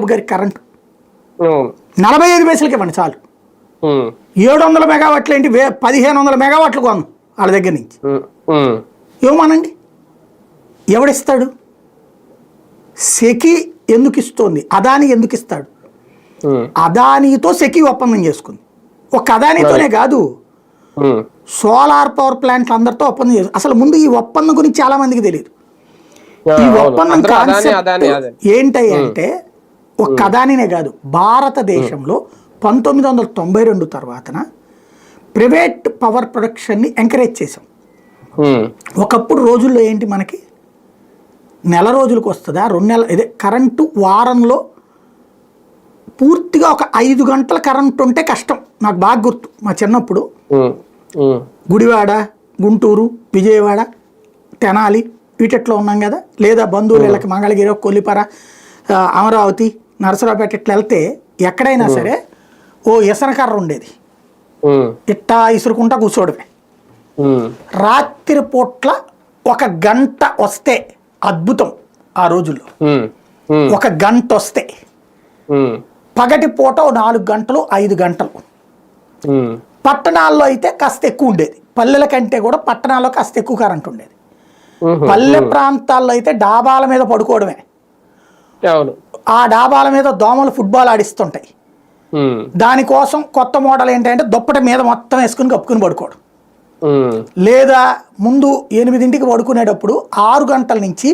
చంద్రబాబు గారి కరెంటు. నలభై ఐదు పైసలకి ఇవ్వండి చాలు. ఏడు వందల మెగావాట్లు ఏంటి? వే పదిహేను వందల మెగావాట్లు కొను వాళ్ళ దగ్గర నుంచి. ఇవ్వమనండి ఎవడిస్తాడు? సెకి ఎందుకు ఇస్తోంది అదాని ఎందుకు ఇస్తాడు అదానితో సెకి ఒప్పందం చేసుకుంది. ఒక అదానితోనే కాదు. సోలార్ పవర్ ప్లాంట్లు అందరితో ఒప్పందం చేసు అసలు ముందు ఈ ఒప్పందం గురించి చాలా మందికి తెలియదు. ఈ. ఒప్పందం కాన్సెప్ట్ అంటే ఒక అదానినే కాదు. భారతదేశంలో పంతొమ్మిది వందల తొంభై రెండు తర్వాతన ప్రైవేట్ పవర్ ప్రొడక్షన్ని ఎంకరేజ్ చేసాం ఒకప్పుడు రోజుల్లో ఏంటి మనకి? నెల రోజులకు వస్తుందా? రెండు నెలల ఇదే కరెంటు వారంలో పూర్తిగా ఒక ఐదు గంటల కరెంట్ ఉంటే కష్టం. నాకు బాగా గుర్తు. మా చిన్నప్పుడు గుడివాడ గుంటూరు విజయవాడ తెనాలి వీటిట్లో ఉన్నాం కదా. లేదా బంధువులు వీళ్ళకి మంగళగిరి కొల్లిపర అమరావతి నరసరావుపేట ఇట్లా వెళ్తే ఎక్కడైనా సరే ఓ ఇసనకర్ర ఉండేది. ఇట్టా ఇసురుకుంటా కూర్చోడమే. రాత్రి పూట్ల ఒక గంట వస్తే అద్భుతం ఆ రోజుల్లో. ఒక గంట వస్తే. పగటి పూట ఓ నాలుగు గంటలు ఐదు గంటలు. పట్టణాల్లో అయితే కాస్త ఎక్కువ ఉండేది. పల్లెల కంటే కూడా పట్టణాల్లో కాస్త ఎక్కువ కరెంట్ ఉండేది. పల్లె ప్రాంతాల్లో అయితే డాబాల మీద పడుకోవడమే. అవును. ఆ డాబాల మీద దోమలు ఫుట్బాల్ ఆడిస్తుంటాయి. దానికోసం కొత్త మోడల్ ఏంటంటే దుప్పటి మీద మొత్తం వేసుకుని కప్పుకుని పడుకోవడం. లేదా ముందు ఎనిమిదింటికి పడుకునేటప్పుడు ఆరు గంటల నుంచి